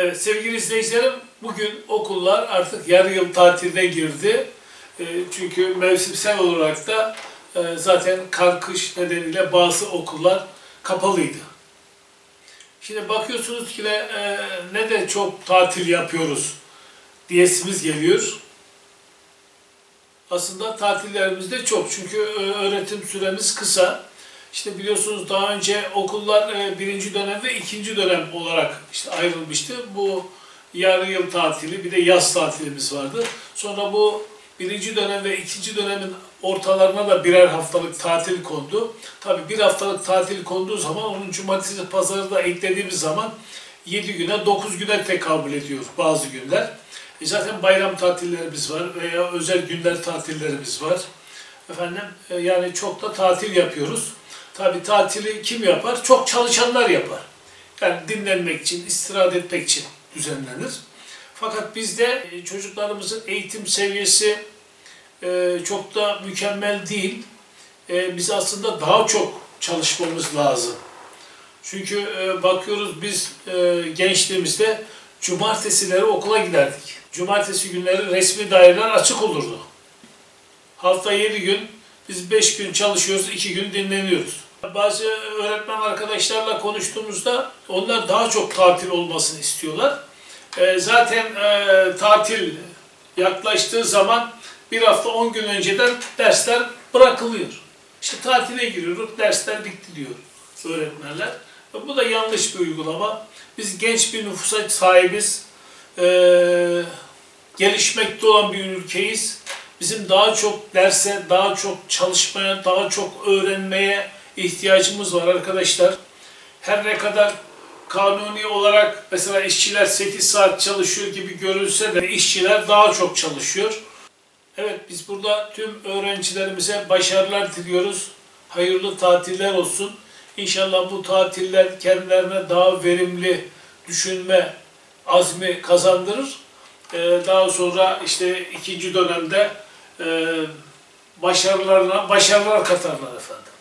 Evet sevgili izleyicilerim bugün okullar artık yarı yıl tatilde girdi. E, çünkü mevsimsel olarak da e, zaten kar kış nedeniyle bazı okullar kapalıydı. Şimdi bakıyorsunuz ki de ne de çok tatil yapıyoruz diyesimiz geliyor. Aslında tatillerimiz de çok çünkü e, öğretim süremiz kısa. İşte biliyorsunuz daha önce okullar e, birinci dönem ve ikinci dönem olarak işte ayrılmıştı. Bu yarı yıl tatili bir de yaz tatilimiz vardı. Sonra bu birinci dönem ve ikinci dönemin ortalarına da birer haftalık tatil kondu. Tabii bir haftalık tatil konduğu zaman onun cumartesi pazarı da eklediğimiz zaman 7 güne 9 güne tekabül ediyor bazı günler. E zaten bayram tatillerimiz var veya özel günler tatillerimiz var. Efendim e, yani çok da tatil yapıyoruz. Tabii tatili kim yapar? Çok çalışanlar yapar. Yani dinlenmek için, istirahat etmek için düzenlenir. Fakat bizde e, çocuklarımızın eğitim seviyesi e, çok da mükemmel değil. E, Biz aslında daha çok çalışmamız lazım. Çünkü bakıyoruz biz gençliğimizde cumartesileri okula giderdik. Cumartesi günleri resmi daireler açık olurdu. Hafta 7 gün biz 5 gün çalışıyoruz, 2 gün dinleniyoruz. Bazı öğretmen arkadaşlarla konuştuğumuzda onlar daha çok tatil olmasını istiyorlar. E, zaten e, tatil yaklaştığı zaman bir hafta 10 gün önceden dersler bırakılıyor. İşte tatile giriyoruz, dersler bitti diyor öğretmenler. Bu da yanlış bir uygulama. Biz genç bir nüfusa sahibiz. Ee, gelişmekte olan bir ülkeyiz. Bizim daha çok derse, daha çok çalışmaya, daha çok öğrenmeye ihtiyacımız var arkadaşlar. Her ne kadar kanuni olarak mesela işçiler 8 saat çalışıyor gibi görülse de işçiler daha çok çalışıyor. Evet biz burada tüm öğrencilerimize başarılar diliyoruz. Hayırlı tatiller olsun. İnşallah bu tatiller kendilerine daha verimli düşünme azmi kazandırır. Ee, daha sonra işte ikinci dönemde e, başarılarına başarılar katarlar efendim.